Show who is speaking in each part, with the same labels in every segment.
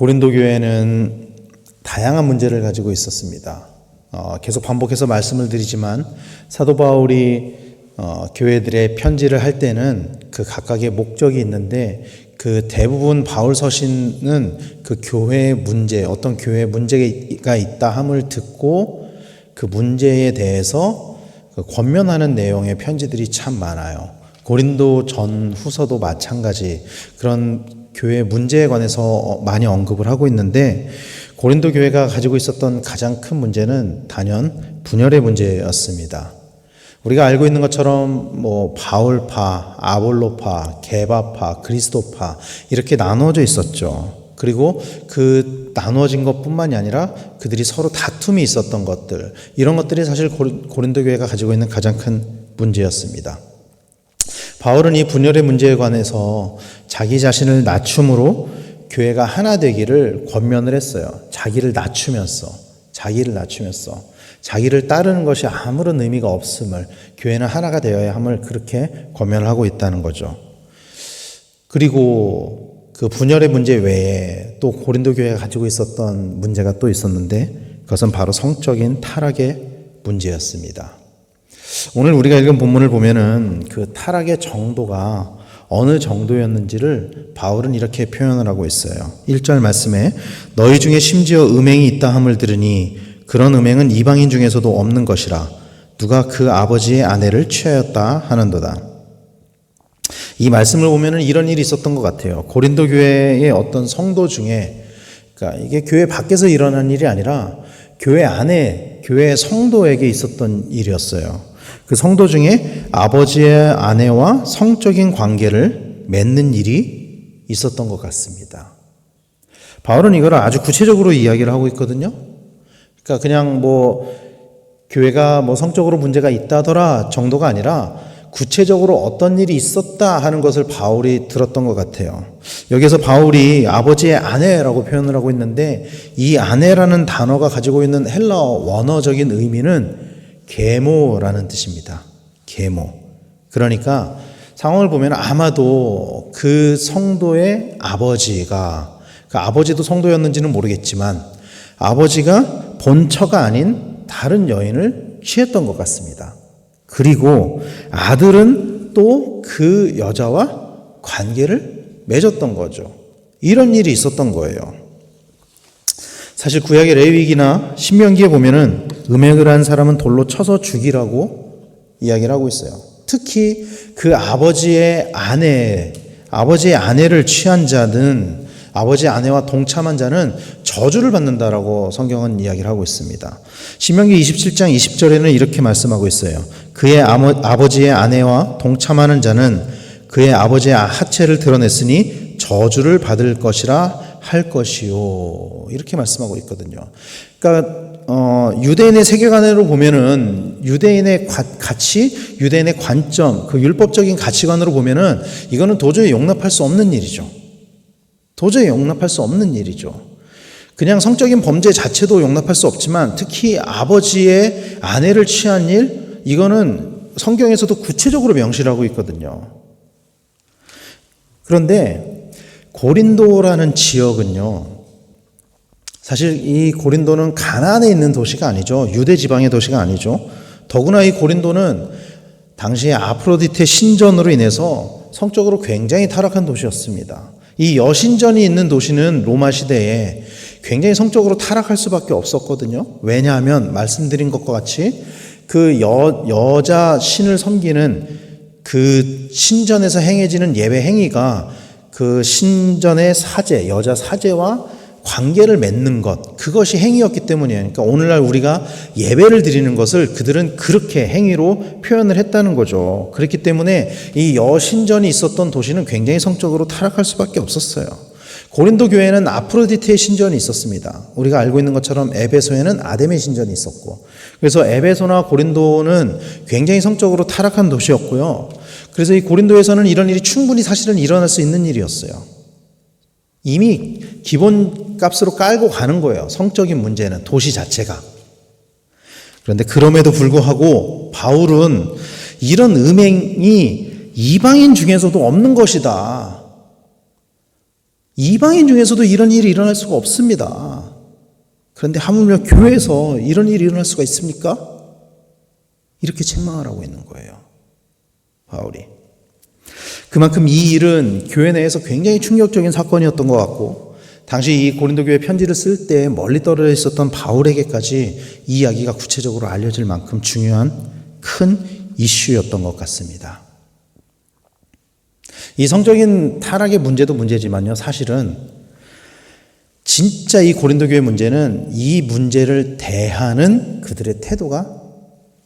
Speaker 1: 고린도 교회는 다양한 문제를 가지고 있었습니다. 어, 계속 반복해서 말씀을 드리지만 사도 바울이 어, 교회들의 편지를 할 때는 그 각각의 목적이 있는데 그 대부분 바울 서신은 그 교회의 문제, 어떤 교회의 문제가 있다 함을 듣고 그 문제에 대해서 그 권면하는 내용의 편지들이 참 많아요. 고린도 전 후서도 마찬가지 그런 교회 문제에 관해서 많이 언급을 하고 있는데 고린도 교회가 가지고 있었던 가장 큰 문제는 단연 분열의 문제였습니다. 우리가 알고 있는 것처럼 뭐 바울파, 아볼로파, 게바파, 그리스도파 이렇게 나누어져 있었죠. 그리고 그 나누어진 것뿐만이 아니라 그들이 서로 다툼이 있었던 것들 이런 것들이 사실 고린도 교회가 가지고 있는 가장 큰 문제였습니다. 바울은 이 분열의 문제에 관해서 자기 자신을 낮춤으로 교회가 하나 되기를 권면을 했어요. 자기를 낮추면서, 자기를 낮추면서, 자기를 따르는 것이 아무런 의미가 없음을, 교회는 하나가 되어야 함을 그렇게 권면을 하고 있다는 거죠. 그리고 그 분열의 문제 외에 또 고린도 교회가 가지고 있었던 문제가 또 있었는데 그것은 바로 성적인 타락의 문제였습니다. 오늘 우리가 읽은 본문을 보면은 그 타락의 정도가 어느 정도였는지를 바울은 이렇게 표현을 하고 있어요. 1절 말씀에 너희 중에 심지어 음행이 있다 함을 들으니 그런 음행은 이방인 중에서도 없는 것이라 누가 그 아버지의 아내를 취하였다 하는도다. 이 말씀을 보면은 이런 일이 있었던 것 같아요. 고린도 교회의 어떤 성도 중에 그러니까 이게 교회 밖에서 일어난 일이 아니라 교회 안에 교회 성도에게 있었던 일이었어요. 그 성도 중에 아버지의 아내와 성적인 관계를 맺는 일이 있었던 것 같습니다. 바울은 이걸 아주 구체적으로 이야기를 하고 있거든요. 그러니까 그냥 뭐 교회가 뭐 성적으로 문제가 있다더라 정도가 아니라 구체적으로 어떤 일이 있었다 하는 것을 바울이 들었던 것 같아요. 여기서 바울이 아버지의 아내라고 표현을 하고 있는데 이 아내라는 단어가 가지고 있는 헬라어 원어적인 의미는 계모라는 뜻입니다. 계모. 그러니까 상황을 보면 아마도 그 성도의 아버지가 그 아버지도 성도였는지는 모르겠지만 아버지가 본처가 아닌 다른 여인을 취했던 것 같습니다. 그리고 아들은 또 그 여자와 관계를 맺었던 거죠. 이런 일이 있었던 거예요. 사실 구약의 레위기나 신명기에 보면은 음행을 한 사람은 돌로 쳐서 죽이라고 이야기를 하고 있어요. 특히 그 아버지의 아내, 아버지의 아내를 취한 자는 아버지의 아내와 동참한 자는 저주를 받는다라고 성경은 이야기를 하고 있습니다. 신명기 27장 20절에는 이렇게 말씀하고 있어요. 그의 아버지의 아내와 동참하는 자는 그의 아버지의 하체를 드러냈으니 저주를 받을 것이라 할 것이요. 이렇게 말씀하고 있거든요. 그러니까 어, 유대인의 세계관으로 보면은 유대인의 가치, 유대인의 관점, 그 율법적인 가치관으로 보면은 이거는 도저히 용납할 수 없는 일이죠. 도저히 용납할 수 없는 일이죠. 그냥 성적인 범죄 자체도 용납할 수 없지만 특히 아버지의 아내를 취한 일, 이거는 성경에서도 구체적으로 명시를 하고 있거든요. 그런데 고린도라는 지역은요, 사실 이 고린도는 가나안에 있는 도시가 아니죠. 유대 지방의 도시가 아니죠. 더구나 이 고린도는 당시에 아프로디테 신전으로 인해서 성적으로 굉장히 타락한 도시였습니다. 이 여신전이 있는 도시는 로마 시대에 굉장히 성적으로 타락할 수밖에 없었거든요. 왜냐하면 말씀드린 것과 같이 그 여, 여자 신을 섬기는 그 신전에서 행해지는 예배 행위가 그 신전의 사제, 여자 사제와 관계를 맺는 것, 그것이 행위였기 때문이에요. 그러니까 오늘날 우리가 예배를 드리는 것을 그들은 그렇게 행위로 표현을 했다는 거죠. 그렇기 때문에 이 여신전이 있었던 도시는 굉장히 성적으로 타락할 수밖에 없었어요. 고린도 교회는 아프로디테의 신전이 있었습니다. 우리가 알고 있는 것처럼 에베소에는 아데메 신전이 있었고, 그래서 에베소나 고린도는 굉장히 성적으로 타락한 도시였고요. 그래서 이 고린도에서는 이런 일이 충분히 사실은 일어날 수 있는 일이었어요. 이미 기본 값으로 깔고 가는 거예요. 성적인 문제는 도시 자체가. 그런데 그럼에도 불구하고 바울은 이런 음행이 이방인 중에서도 없는 것이다. 이방인 중에서도 이런 일이 일어날 수가 없습니다. 그런데 하물며 교회에서 이런 일이 일어날 수가 있습니까? 이렇게 책망을 하고 있는 거예요. 바울이. 그만큼 이 일은 교회 내에서 굉장히 충격적인 사건이었던 것 같고, 당시 이 고린도 교회 편지를 쓸 때 멀리 떨어져 있었던 바울에게까지 이 이야기가 구체적으로 알려질 만큼 중요한 큰 이슈였던 것 같습니다. 이 성적인 타락의 문제도 문제지만요, 사실은 진짜 이 고린도 교회 문제는 이 문제를 대하는 그들의 태도가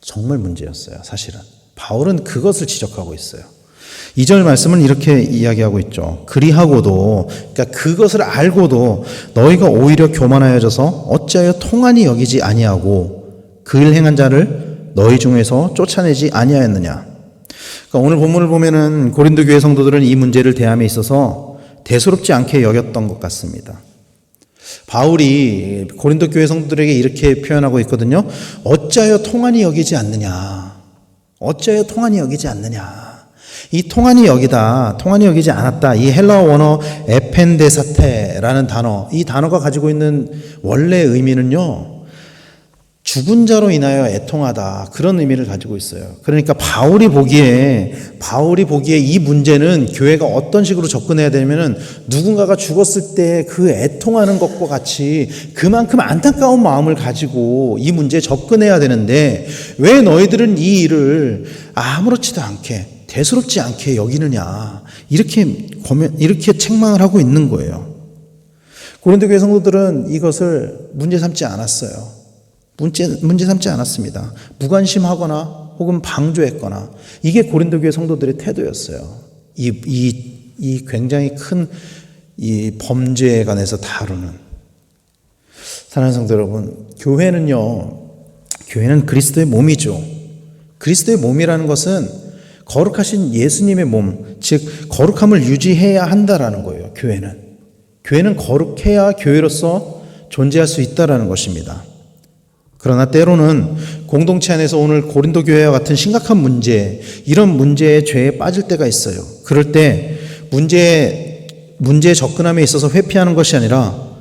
Speaker 1: 정말 문제였어요, 사실은. 바울은 그것을 지적하고 있어요. 2절 말씀은 이렇게 이야기하고 있죠. 그리하고도, 그러니까 그것을 알고도 너희가 오히려 교만하여져서 어찌하여 통한이 여기지 아니하고 그 일 행한 자를 너희 중에서 쫓아내지 아니하였느냐. 그러니까 오늘 본문을 보면은 고린도 교회 성도들은 이 문제를 대함에 있어서 대수롭지 않게 여겼던 것 같습니다. 바울이 고린도 교회 성도들에게 이렇게 표현하고 있거든요. 어찌하여 통한이 여기지 않느냐. 어찌하여 통한이 여기지 않느냐. 이 통한이 여기다, 통한이 여기지 않았다. 이 헬라어 원어 에펜데사테라는 단어, 이 단어가 가지고 있는 원래 의미는요, 죽은 자로 인하여 애통하다. 그런 의미를 가지고 있어요. 그러니까 바울이 보기에, 바울이 보기에 이 문제는 교회가 어떤 식으로 접근해야 되면은 누군가가 죽었을 때 그 애통하는 것과 같이 그만큼 안타까운 마음을 가지고 이 문제에 접근해야 되는데 왜 너희들은 이 일을 아무렇지도 않게 대수롭지 않게 여기느냐. 이렇게 고면, 이렇게 책망을 하고 있는 거예요. 고린도 교회 성도들은 이것을 문제 삼지 않았어요. 문제, 문제 삼지 않았습니다. 무관심하거나 혹은 방조했거나 이게 고린도 교회 성도들의 태도였어요. 이, 이, 이 굉장히 큰 이 범죄에 관해서 다루는. 사랑하는 성도 여러분, 교회는요, 교회는 그리스도의 몸이죠. 그리스도의 몸이라는 것은 거룩하신 예수님의 몸, 즉, 거룩함을 유지해야 한다라는 거예요, 교회는. 교회는 거룩해야 교회로서 존재할 수 있다라는 것입니다. 그러나 때로는 공동체 안에서 오늘 고린도 교회와 같은 심각한 문제, 이런 문제의 죄에 빠질 때가 있어요. 그럴 때 문제, 문제에 접근함에 있어서 회피하는 것이 아니라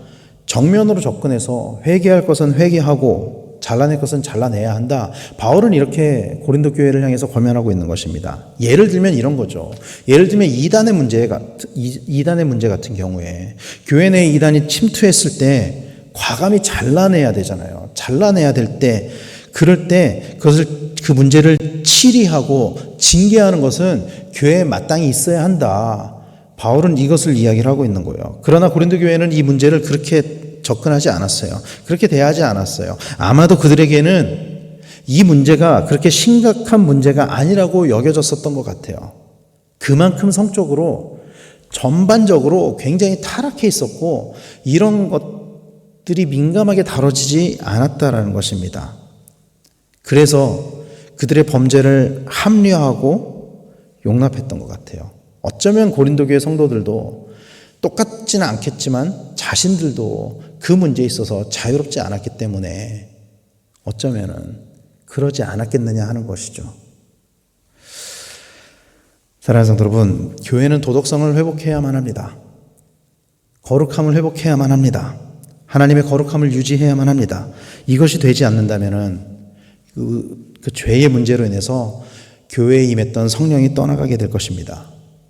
Speaker 1: 정면으로 접근해서 회개할 것은 회개하고 잘라낼 것은 잘라내야 한다. 바울은 이렇게 고린도 교회를 향해서 권면하고 있는 것입니다. 예를 들면 이런 거죠. 예를 들면 이단의 문제 같은, 이단의 문제 같은 경우에 교회 내 이단이 침투했을 때 과감히 잘라내야 되잖아요. 잘라내야 될 때, 그럴 때 그것을, 그 문제를 치리하고 징계하는 것은 교회에 마땅히 있어야 한다. 바울은 이것을 이야기를 하고 있는 거예요. 그러나 고린도 교회는 이 문제를 그렇게 접근하지 않았어요. 그렇게 대하지 않았어요. 아마도 그들에게는 이 문제가 그렇게 심각한 문제가 아니라고 여겨졌었던 것 같아요. 그만큼 성적으로 전반적으로 굉장히 타락해 있었고 이런 것 들이 민감하게 다뤄지지 않았다라는 것입니다. 그래서 그들의 범죄를 합리화하고 용납했던 것 같아요. 어쩌면 고린도 교회 성도들도 똑같지는 않겠지만 자신들도 그 문제에 있어서 자유롭지 않았기 때문에 어쩌면은 그러지 않았겠느냐 하는 것이죠. 사랑하는 성도 여러분, 교회는 도덕성을 회복해야만 합니다. 거룩함을 회복해야만 합니다. 하나님의 거룩함을 유지해야만 합니다. 이것이 되지 않는다면은 그, 그 죄의 문제로 인해서 교회에 임했던 성령이 떠나가게 될 것입니다.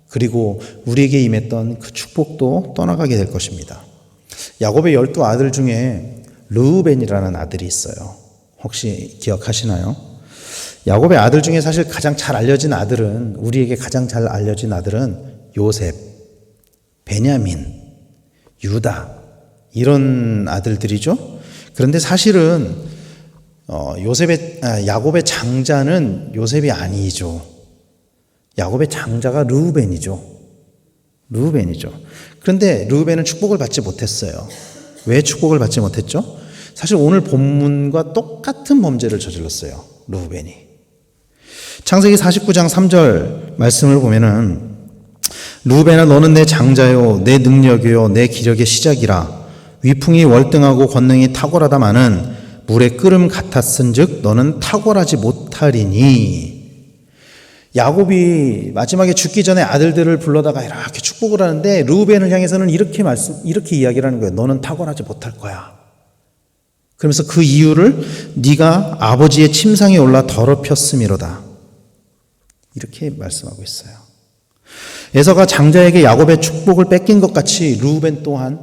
Speaker 1: 그리고 우리에게 임했던 그 축복도 떠나가게 될 것입니다. 야곱의 열두 아들 중에 르우벤이라는 아들이 있어요. 혹시 기억하시나요? 야곱의 아들 중에 사실 가장 잘 알려진 아들은 우리에게 가장 잘 알려진 아들은 요셉, 베냐민, 유다 이런 아들들이죠. 그런데 사실은 어, 요셉의 아, 야곱의 장자는 요셉이 아니죠. 야곱의 장자가 르우벤이죠. 르우벤이죠. 그런데 르우벤은 축복을 받지 못했어요. 왜 축복을 받지 못했죠? 사실 오늘 본문과 똑같은 범죄를 저질렀어요. 르우벤이. 창세기 49장 3절 말씀을 보면은 르우벤아 너는 내 장자요 내 능력이요 내 기력의 시작이라 위풍이 월등하고 권능이 탁월하다마는 물의 끓음 같았은즉 너는 탁월하지 못하리니 야곱이 마지막에 죽기 전에 아들들을 불러다가 이렇게 축복을 하는데 루벤을 향해서는 이렇게 말씀 이렇게 이야기를 하는 거예요. 너는 타고나지 못할 거야. 그러면서 그 이유를 네가 아버지의 침상에 올라 더럽혔음이로다. 이렇게 말씀하고 있어요. 에서가 장자에게 야곱의 축복을 뺏긴 것 같이 루벤 또한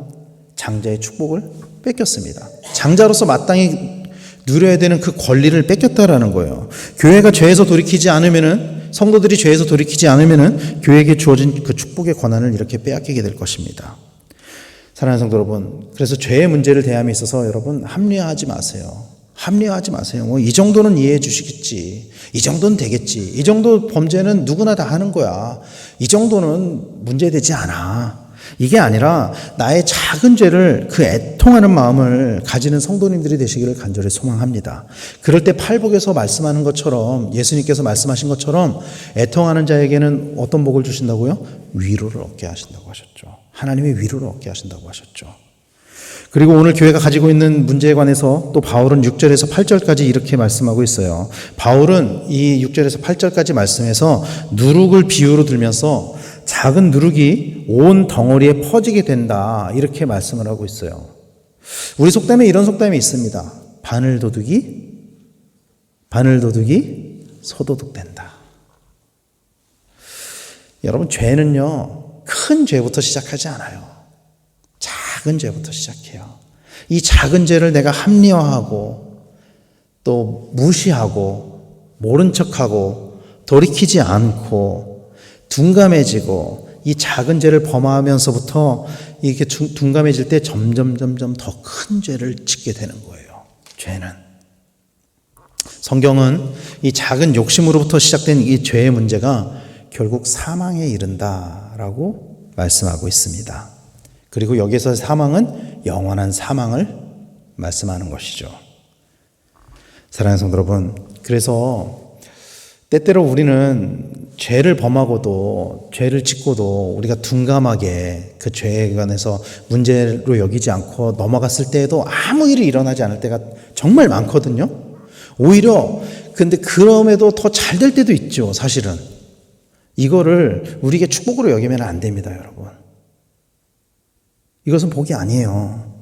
Speaker 1: 장자의 축복을 뺏겼습니다. 장자로서 마땅히 누려야 되는 그 권리를 뺏겼다라는 거예요. 교회가 죄에서 돌이키지 않으면은 성도들이 죄에서 돌이키지 않으면은 교회에게 주어진 그 축복의 권한을 이렇게 빼앗기게 될 것입니다. 사랑하는 성도 여러분, 그래서 죄의 문제를 대함에 있어서 여러분 합리화하지 마세요. 합리화하지 마세요. 뭐 이 정도는 이해해 주시겠지. 이 정도는 되겠지. 이 정도 범죄는 누구나 다 하는 거야. 이 정도는 문제되지 않아. 이게 아니라 나의 작은 죄를 그 애통하는 마음을 가지는 성도님들이 되시기를 간절히 소망합니다. 그럴 때 팔복에서 말씀하는 것처럼 예수님께서 말씀하신 것처럼 애통하는 자에게는 어떤 복을 주신다고요? 위로를 얻게 하신다고 하셨죠. 하나님의 위로를 얻게 하신다고 하셨죠. 그리고 오늘 교회가 가지고 있는 문제에 관해서 또 바울은 6절에서 8절까지 이렇게 말씀하고 있어요. 바울은 이 6절에서 8절까지 말씀해서 누룩을 비유로 들면서 작은 누룩이 온 덩어리에 퍼지게 된다. 이렇게 말씀을 하고 있어요. 우리 속담에 이런 속담이 있습니다. 바늘 도둑이 바늘 도둑이 소도둑 된다. 여러분 죄는요. 큰 죄부터 시작하지 않아요. 작은 죄부터 시작해요. 이 작은 죄를 내가 합리화하고 또 무시하고 모른 척하고 돌이키지 않고 둔감해지고 이 작은 죄를 범하면서부터 이게 둔감해질 때 점점 점점 더 큰 죄를 짓게 되는 거예요. 죄는 성경은 이 작은 욕심으로부터 시작된 이 죄의 문제가 결국 사망에 이른다라고 말씀하고 있습니다. 그리고 여기서 사망은 영원한 사망을 말씀하는 것이죠. 사랑하는 성도 여러분, 그래서 때때로 우리는 죄를 범하고도 죄를 짓고도 우리가 둔감하게 그 죄에 관해서 문제로 여기지 않고 넘어갔을 때에도 아무 일이 일어나지 않을 때가 정말 많거든요. 오히려 근데 그럼에도 더 잘 될 때도 있죠, 사실은. 이거를 우리에게 축복으로 여기면 안 됩니다, 여러분. 이것은 복이 아니에요.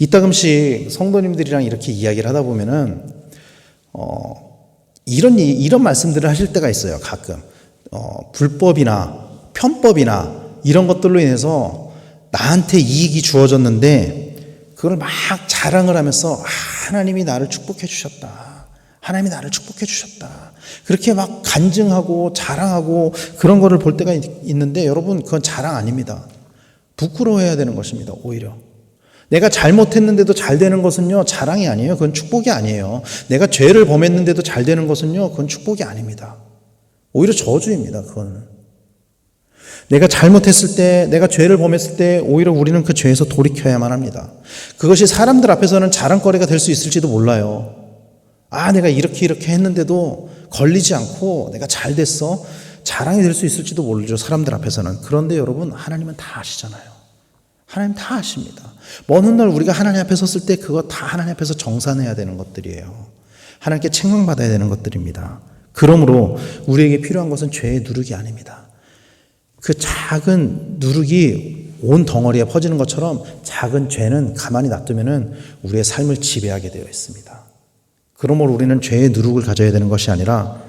Speaker 1: 이따금씩 성도님들이랑 이렇게 이야기를 하다 보면은, 어, 이런, 이런 말씀들을 하실 때가 있어요, 가끔. 어, 불법이나 편법이나 이런 것들로 인해서 나한테 이익이 주어졌는데, 그걸 막 자랑을 하면서, 아, 하나님이 나를 축복해 주셨다. 하나님이 나를 축복해 주셨다. 그렇게 막 간증하고 자랑하고 그런 거를 볼 때가 있는데 여러분 그건 자랑 아닙니다. 부끄러워해야 되는 것입니다. 오히려. 내가 잘못했는데도 잘 되는 것은요, 자랑이 아니에요. 그건 축복이 아니에요. 내가 죄를 범했는데도 잘 되는 것은요, 그건 축복이 아닙니다. 오히려 저주입니다. 그거는. 내가 잘못했을 때, 내가 죄를 범했을 때, 오히려 우리는 그 죄에서 돌이켜야만 합니다. 그것이 사람들 앞에서는 자랑거리가 될 수 있을지도 몰라요. 아, 내가 이렇게 이렇게 했는데도 걸리지 않고 내가 잘 됐어. 자랑이 될 수 있을지도 모르죠. 사람들 앞에서는. 그런데 여러분, 하나님은 다 아시잖아요. 하나님 다 아십니다. 먼 훗날 우리가 하나님 앞에 섰을 때 그거 다 하나님 앞에서 정산해야 되는 것들이에요. 하나님께 책망받아야 되는 것들입니다. 그러므로 우리에게 필요한 것은 죄의 누룩이 아닙니다. 그 작은 누룩이 온 덩어리에 퍼지는 것처럼 작은 죄는 가만히 놔두면은 우리의 삶을 지배하게 되어 있습니다. 그러므로 우리는 죄의 누룩을 가져야 되는 것이 아니라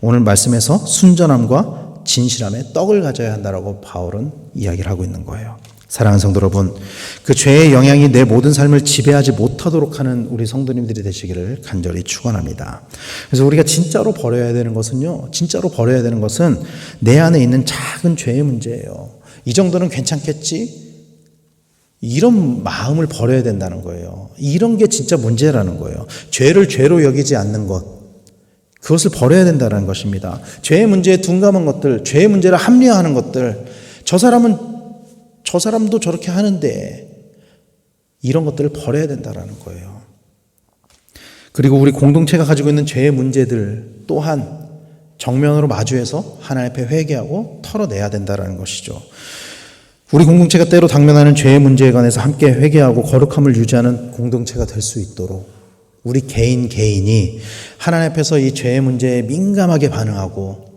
Speaker 1: 오늘 말씀에서 순전함과 진실함의 떡을 가져야 한다라고 바울은 이야기를 하고 있는 거예요. 사랑하는 성도 여러분, 그 죄의 영향이 내 모든 삶을 지배하지 못하도록 하는 우리 성도님들이 되시기를 간절히 축원합니다. 그래서 우리가 진짜로 버려야 되는 것은요, 진짜로 버려야 되는 것은 내 안에 있는 작은 죄의 문제예요. 이 정도는 괜찮겠지? 이런 마음을 버려야 된다는 거예요. 이런 게 진짜 문제라는 거예요. 죄를 죄로 여기지 않는 것. 그것을 버려야 된다는 것입니다. 죄의 문제에 둔감한 것들, 죄의 문제를 합리화하는 것들, 저 사람은 저 사람도 저렇게 하는데 이런 것들을 버려야 된다라는 거예요. 그리고 우리 공동체가 가지고 있는 죄의 문제들 또한 정면으로 마주해서 하나님 앞에 회개하고 털어내야 된다라는 것이죠. 우리 공동체가 때로 당면하는 죄의 문제에 관해서 함께 회개하고 거룩함을 유지하는 공동체가 될 수 있도록 우리 개인 개인이 하나님 앞에서 이 죄의 문제에 민감하게 반응하고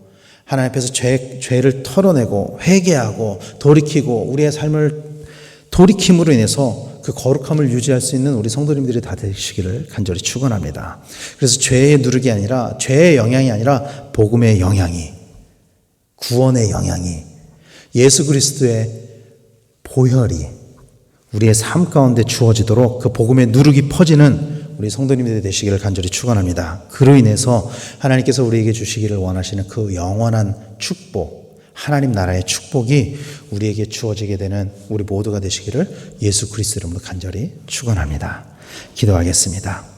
Speaker 1: 하나님 앞에서 죄, 죄를 털어내고 회개하고 돌이키고 우리의 삶을 돌이킴으로 인해서 그 거룩함을 유지할 수 있는 우리 성도님들이 다 되시기를 간절히 축원합니다. 그래서 죄의 누룩이 아니라 죄의 영향이 아니라 복음의 영향이 구원의 영향이 예수 그리스도의 보혈이 우리의 삶 가운데 주어지도록 그 복음의 누룩이 퍼지는 우리 성도님들이 되시기를 간절히 축원합니다. 그로 인해서 하나님께서 우리에게 주시기를 원하시는 그 영원한 축복, 하나님 나라의 축복이 우리에게 주어지게 되는 우리 모두가 되시기를 예수 그리스도 이름으로 간절히 축원합니다. 기도하겠습니다.